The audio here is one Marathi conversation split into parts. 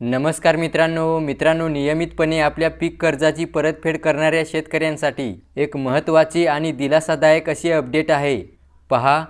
नमस्कार मित्रांनो मित्रांनो नियमितपणे आपल्या पीक कर्जाची परतफेड करणाऱ्या शेतकऱ्यांसाठी एक महत्त्वाची आणि दिलासादायक अशी अपडेट आहे. पहा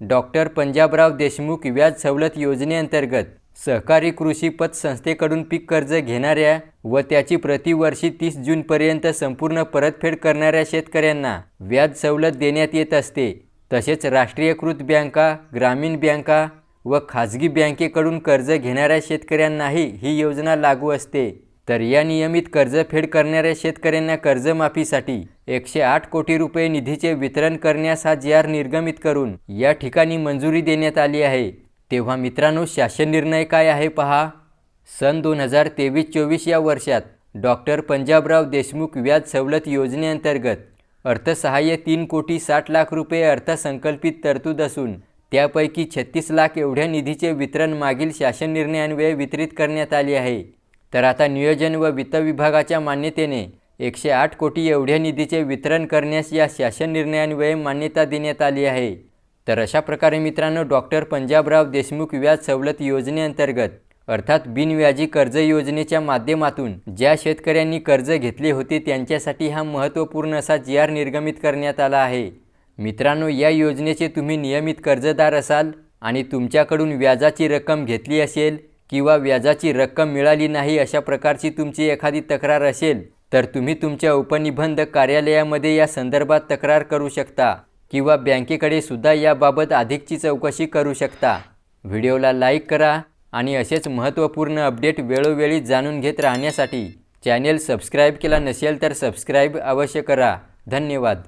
डॉक्टर पंजाबराव देशमुख व्याज सवलत योजनेअंतर्गत सहकारी कृषी पतसंस्थेकडून पीक कर्ज घेणाऱ्या व त्याची प्रतिवर्षी तीस जूनपर्यंत संपूर्ण परतफेड करणाऱ्या शेतकऱ्यांना व्याज सवलत देण्यात येत असते. तसेच राष्ट्रीयकृत बँका ग्रामीण बँका व खाजगी बँकेकडून कर्ज घेणाऱ्या शेतकऱ्यांनाही ही योजना लागू असते. तर या नियमित कर्जफेड करणाऱ्या शेतकऱ्यांना कर्जमाफीसाठी एकशे आठ कोटी रुपये निधीचे वितरण करण्यास हा जी आर निर्गमित करून या ठिकाणी मंजुरी देण्यात आली आहे. तेव्हा मित्रांनो शासन निर्णय काय आहे पहा. सन दोन हजार तेवीस चोवीस या वर्षात डॉक्टर पंजाबराव देशमुख व्याज सवलत योजनेअंतर्गत अर्थसहाय्य तीन कोटी साठ लाख रुपये अर्थसंकल्पित तरतूद असून त्यापैकी छत्तीस लाख एवढ्या निधीचे वितरण मागील शासन निर्णयान्वये वितरित करण्यात आले आहे. तर आता नियोजन व वित्त विभागाच्या मान्यतेने एकशे आठ कोटी एवढ्या निधीचे वितरण करण्यास या शासन निर्णयान्वये मान्यता देण्यात आली आहे. तर अशा प्रकारे मित्रांनो डॉक्टर पंजाबराव देशमुख व्याज सवलत योजनेअंतर्गत अर्थात बिनव्याजी कर्ज योजनेच्या माध्यमातून ज्या शेतकऱ्यांनी कर्ज घेतले होते त्यांच्यासाठी हा महत्त्वपूर्ण असा जी आर निर्गमित करण्यात आला आहे. मित्रांनो या योजनेचे तुम्ही नियमित कर्जदार असाल आणि तुमच्याकडून व्याजाची रक्कम घेतली असेल किंवा व्याजाची रक्कम मिळाली नाही अशा प्रकारची तुमची एखादी तक्रार असेल तर तुम्ही तुमच्या उपनिबंधक कार्यालयामध्ये या संदर्भात तक्रार करू शकता किंवा बँकेकडे सुद्धा याबाबत अधिकची चौकशी करू शकता. व्हिडिओला लाईक करा आणि असेच महत्त्वपूर्ण अपडेट वेळोवेळी जाणून घेत राहण्यासाठी चॅनेल सबस्क्राईब केला नसेल तर सबस्क्राईब अवश्य करा. धन्यवाद.